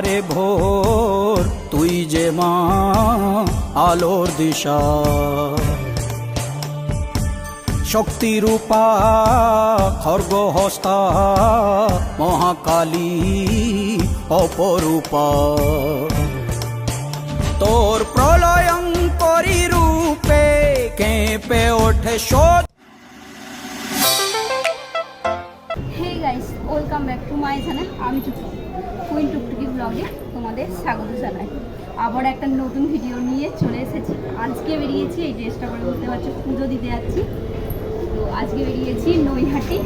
আধারে ভোর, তুই যে মা আলোর দিশা। শক্তিরূপা খর্গ হস্তা মহাকালী অপরূপা। তোর প্রলয়ঙ্করী রূপে কেঁপে ওঠে সোচ welcome back to my channel. আমি টুকটুক কুইন টুকটুকি ব্লগে তোমাদের স্বাগত জানাই। আবার একটা নতুন ভিডিও নিয়ে চলে এসেছি। আজকে বেরিয়েছি, এই ড্রেসটা করে বুঝতে পারছ, পুজো দিতে যাচ্ছি। তো আজকে বেরিয়েছি নৈহাটি,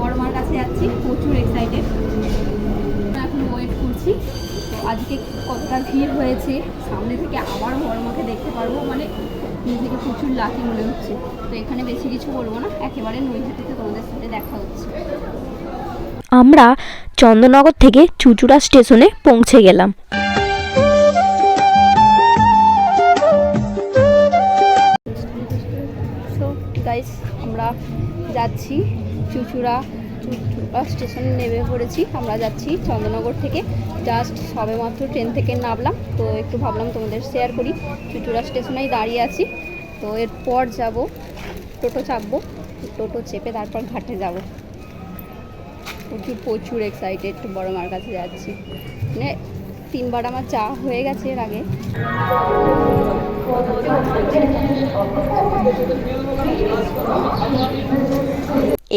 বড় মার কাছে যাচ্ছি, প্রচুর এক্সাইটেড এখন ওয়েট করছি। তো আজকে কতটা ভিড় হয়েছে, সামনে থেকে আবার বড় মাকে দেখতে পারব মানে নিজেকে প্রচুর লাকি মনে হচ্ছে। তো এখানে বেশি কিছু বলব না, একেবারে নৈহাটিতে তোমাদের সাথে দেখা হচ্ছে। আমরা চন্দননগর থেকে চুচুড়া স্টেশনে পৌঁছে গেলাম। গাইস আমরা যাচ্ছি চুচুড়া চুচুড়া স্টেশনে নেমে পড়েছি। আমরা যাচ্ছি চন্দ্রনগর থেকে। জাস্ট সবেমাত্র ট্রেন থেকে নামলাম। তো একটু ভাবলাম তোমাদের শেয়ার করি। চুচুড়া স্টেশনেই দাঁড়িয়ে আছি। তো এরপর যাব, টোটো চাপবো, টোটো চেপে তারপর ঘাটে যাব। প্রচুর প্রচুর এক্সাইটেড বড় মার কাছে যাচ্ছি। মানে তিনবার আমার চা হয়ে গেছে এর আগে।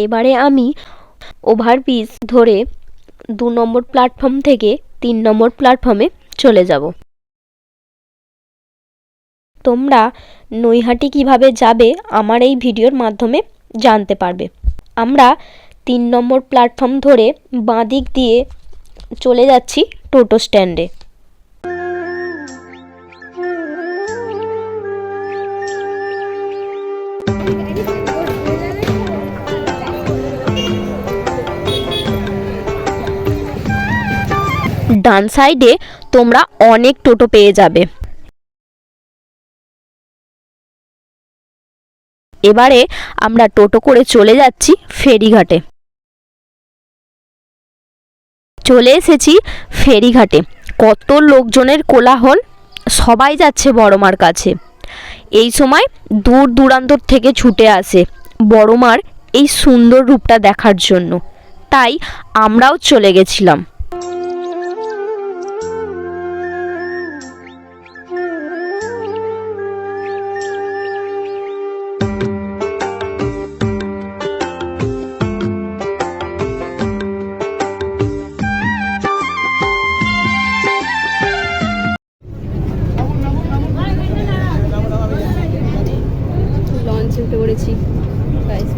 এবারে আমি ওভারব্রিজ ধরে দু নম্বর প্ল্যাটফর্ম থেকে তিন নম্বর প্ল্যাটফর্মে চলে যাব। তোমরা নৈহাটি কীভাবে যাবে আমার এই ভিডিওর মাধ্যমে জানতে পারবে। আমরা তিন নম্বর প্ল্যাটফর্ম ধরে বাঁ দিক দিয়ে চলে যাচ্ছি টোটো স্ট্যান্ডে ডান সাইডে তোমরা অনেক টোটো পেয়ে যাবে। এবারে আমরা টোটো করে চলে যাচ্ছি ফেরিঘাটে। চলে এসেছি ফেরিঘাটে। কত লোকজনের কোলাহল? সবাই যাচ্ছে বড়মার কাছে। এই সময় দূর দূরান্তর থেকে ছুটে আসে বড়মার এই সুন্দর রূপটা দেখার জন্য। তাই আমরাও চলে গেছিলাম। উঠে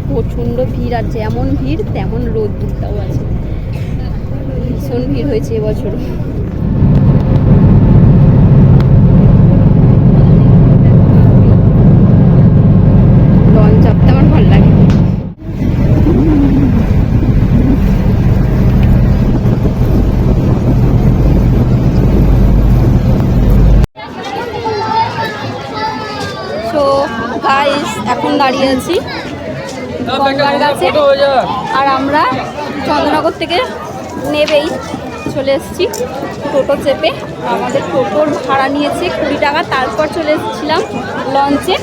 প্রচণ্ড ভিড় আর যেমন ভিড় তেমন রোদ রোদ্দুরটাও আছে। ভীষণ ভিড় হয়েছে এবছর লঞ্চ চাপতে আমার ভালো লাগে সো গাইস এখন দাঁড়িয়ে আছি আর আমরা চন্দ্রনগর থেকে নেবেই, চলে এসেছি টোটো চেপে। আমাদের টোটোর ভাড়া নিয়েছে কুড়ি টাকা, তারপর চলে এসেছিলাম লঞ্চে।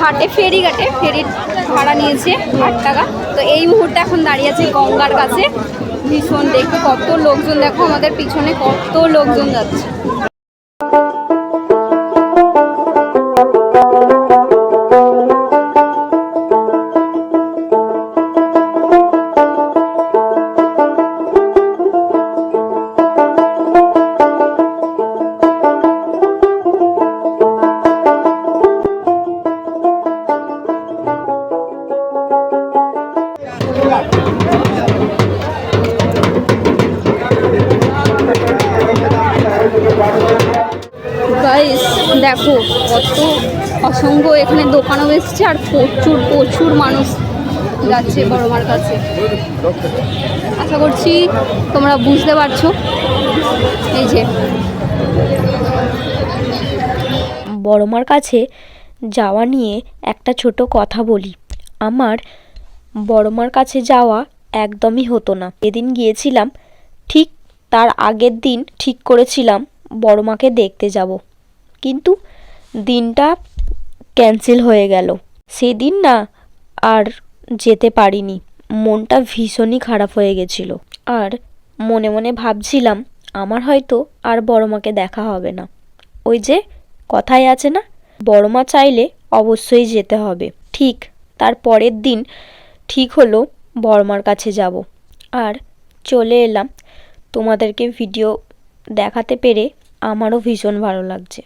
ঘাটে, ফেরি ঘাটে, ফেরির ভাড়া নিয়েছে আট টাকা। তো এই মুহূর্তে এখন দাঁড়িয়ে আছে গঙ্গার কাছে। ভীষণ দেখো, কত লোকজন দেখো, আমাদের পিছনে কত লোকজন যাচ্ছে। আর প্রচুর প্রচুর মানুষ যাচ্ছে বড়মার কাছে। আশা করছি তোমরা বুঝতে পারছ। এই যে। বড়মার কাছে যাওয়া নিয়ে একটা ছোট কথা বলি। আমার বড়মার কাছে যাওয়া একদমই হতো না। এদিন গিয়েছিলাম, ঠিক তার আগের দিন ঠিক করেছিলাম বড় মাকে দেখতে যাব। কিন্তু দিনটা ক্যান্সেল হয়ে গেল। সেদিন না আর যেতে পারিনি। মনটা ভীষণই খারাপ হয়ে গেছিল। আর মনে মনে ভাবছিলাম, আমার হয়তো আর বড় মাকে দেখা হবে না। ওই যে কথাই আছে না, বড় মা চাইলে অবশ্যই যেতে হবে। ঠিক তার পরের দিন ঠিক হলো বড়মার কাছে যাব। আর চলে এলাম তোমাদেরকে ভিডিও দেখাতে পেরে আমারও ভীষণ ভালো লাগছে।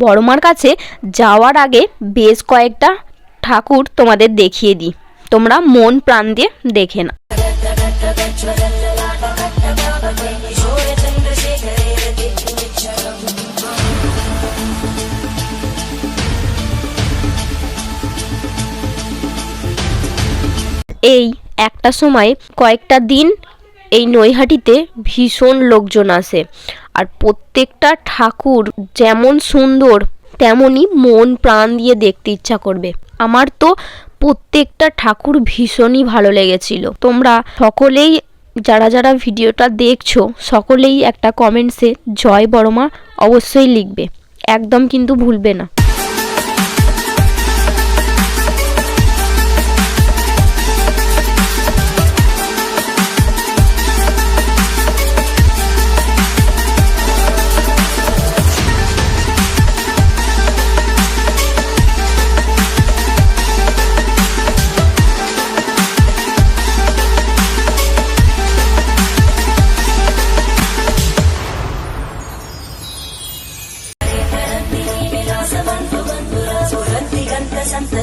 বড়মার কাছে যাওয়ার আগে বেশ কয়েকটা ঠাকুর তোমাদের দেখিয়ে দিই। তোমরা মন প্রাণ দিয়ে দেখে না এই একটা সময় কয়েকটা দিন এই নৈহাটিতে ভীষণ লোকজন আসে। আর প্রত্যেকটা ঠাকুর যেমন সুন্দর, তেমনই মন প্রাণ দিয়ে দেখতে ইচ্ছা করবে। আমার তো প্রত্যেকটা ঠাকুর ভীষণই ভালো লেগেছিল। তোমরা সকলেই যারা যারা ভিডিওটা দেখছ, সকলেই একটা কমেন্টসে জয় বড়মা অবশ্যই লিখবে। একদম কিন্তু ভুলবে না।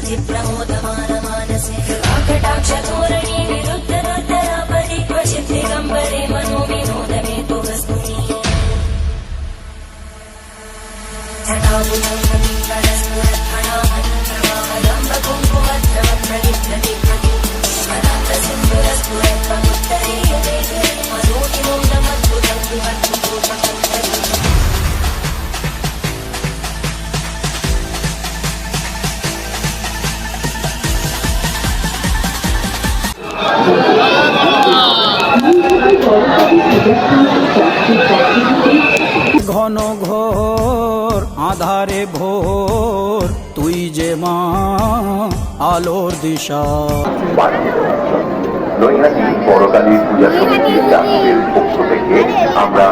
Ti pregunto তুই যে মা আলোর দিশা। আমরা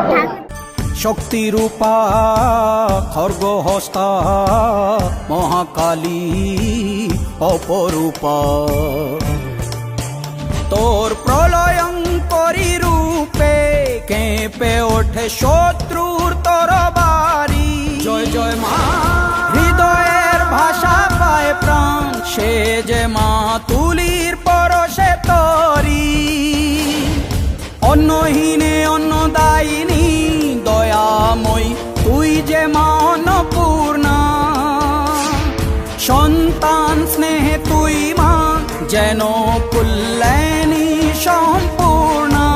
শক্তিরূপা খর্গ হস্তা, মহাকালী অপরূপা। তোর প্রলয়ঙ্করী রূপে কেঁপে ওঠে শত্রুর তরবারি। জয় জয় মা সে যে মা তুলির পরশে তরি। অন্নহীনে অন্নদায়িনী, দয়াময়ী, তুই যে মা অন্নপূর্ণা। সন্তান স্নেহে তুই মা, যেন পুল্লেনি সম্পূর্ণা।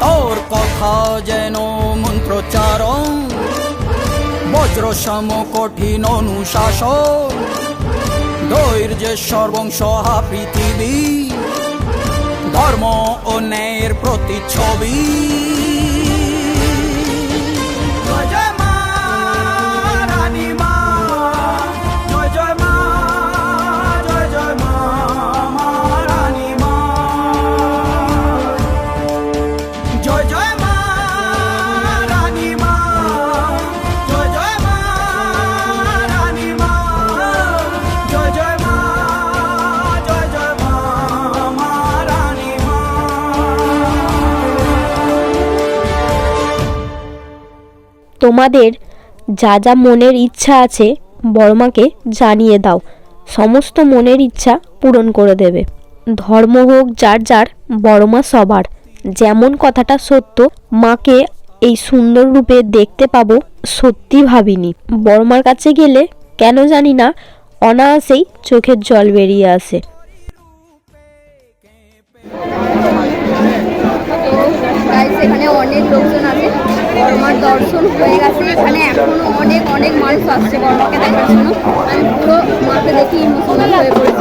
তোর কথা যেন মন্ত্রচারণ বজ্র সম কঠিন অনুশাসন। ধৈর্যেশ্বর সর্বংশ পৃথিবী ধর্ম ও ন্যায়ের প্রতিচ্ছবি। তোমাদের যা যা মনের ইচ্ছা আছে বড়মাকে জানিয়ে দাও। সমস্ত মনের ইচ্ছা পূরণ করে দেবে। ধর্ম হোক, যার যার, বড়মা সবার। যেমন কথাটা সত্য, মাকে এই সুন্দর রূপে দেখতে পাবো সত্যি ভাবিনি। বড়মার কাছে গেলে কেন জানি না, অনায়াসেই চোখের জল বেরিয়ে আসে। অনেক লোকজন আছে। বড়মার দর্শন হয়ে গেছে। এখানে অনেক অনেক মানুষ আসছে বড়মাকে দেখার জন্য। আমি পুরো মাকে ইমোশনাল হয়ে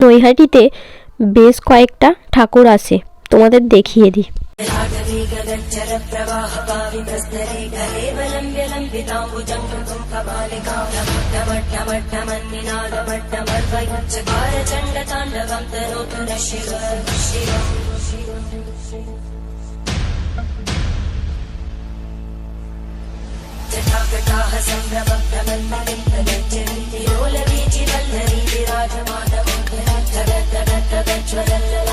নৈহাটিতে বেশ কয়েকটা ঠাকুর আছে। তোমাদের দেখিয়ে দিই। பட்ட மண்ணினாத பட்ட மர்வை உச்சகார சண்ட தாண்டவம் தனோதுர சிவ சிவம் ஜட்டாகட்டாக சங்கபக்த மன்மதிந்த நெச்சரிந்திரோல வீச்சி வல்ல நீதி ராஜமாதவம் தகத்தகத்தகச்சுவரல்ல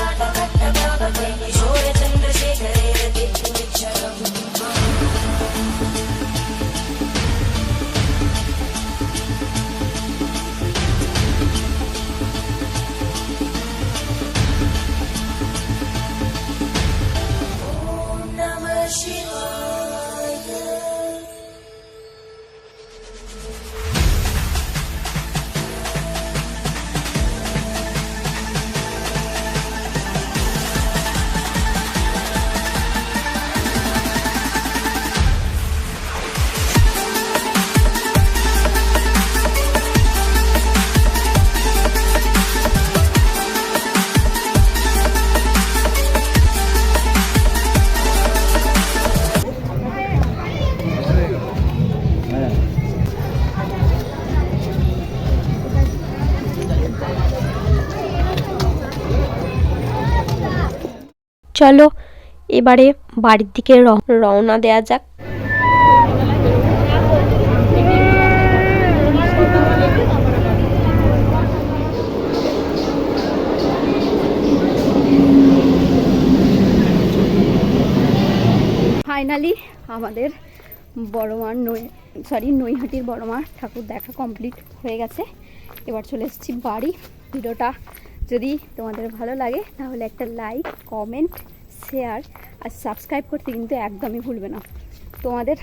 চলো, এবারে বাড়ির দিকে রওনা দেয়া যাক। ফাইনালি আমাদের বড়মার নই সরি নৈহাটির বড়মার ঠাকুর দেখা কমপ্লিট হয়ে গেছে। এবার চলে এসেছি বাড়ি। ভিডিওটা যদি তোমাদের ভালো লাগে, তাহলে একটা লাইক কমেন্ট শেয়ার আর সাবস্ক্রাইব করতে কিন্তু একদমই ভুলবে না। তোমাদের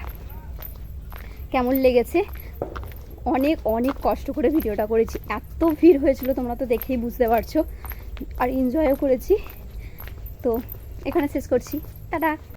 কেমন লেগেছে? অনেক অনেক কষ্ট করে ভিডিওটা করেছি। এত ভিড় হয়েছিল, তোমরা তো দেখেই বুঝতে পারছ। আর এনজয়ও করেছি। তো এখানে শেষ করছি। টাটা!